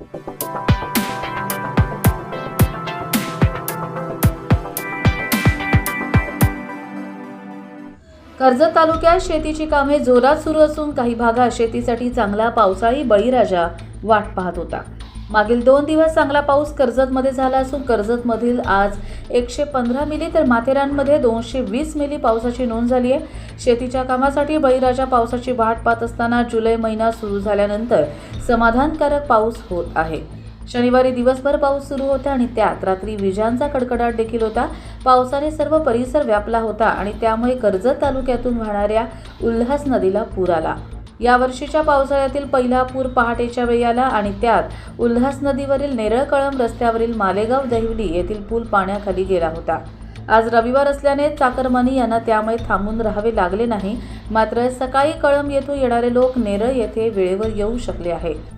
कर्जत तालुक्यात शेतीची कामे जोरात सुरू असून काही भागात शेतीसाठी चांगला पावसाळी बळीराजा वाट पाहत होता. मागील दोन दिवस चांगला पाऊस कर्जतमध्ये झाला असून कर्जतमधील आज एकशे पंधरा मिली तर माथेरानमध्ये दोनशे वीस मिली पावसाची नोंद झाली आहे. शेतीच्या कामासाठी बळीराजा पावसाची वाट पाहत असताना जुलै महिना सुरू झाल्यानंतर समाधानकारक पाऊस होत आहे. शनिवारी दिवसभर पाऊस सुरू होता आणि त्यात रात्री विजांचा कडकडाट देखील होता. पावसाने सर्व परिसर व्यापला होता आणि त्यामुळे कर्जत तालुक्यातून वाहणाऱ्या उल्हास नदीला पूर आला. यावर्षीच्या पावसाळ्यातील पहिला पूर पहाटेच्या वेळी आला आणि त्यात उल्हास नदीवरील नेरळकळम रस्त्यावरील मालेगाव दहिवली येथील पूल पाण्याखाली गेला होता. आज रविवार असल्याने चाकरमानी यांना त्यामुळे थांबून राहावे लागले नाही. मात्र सकाळी कळम येथून येणारे लोक नेरळ येथे वेळेवर येऊ शकले आहे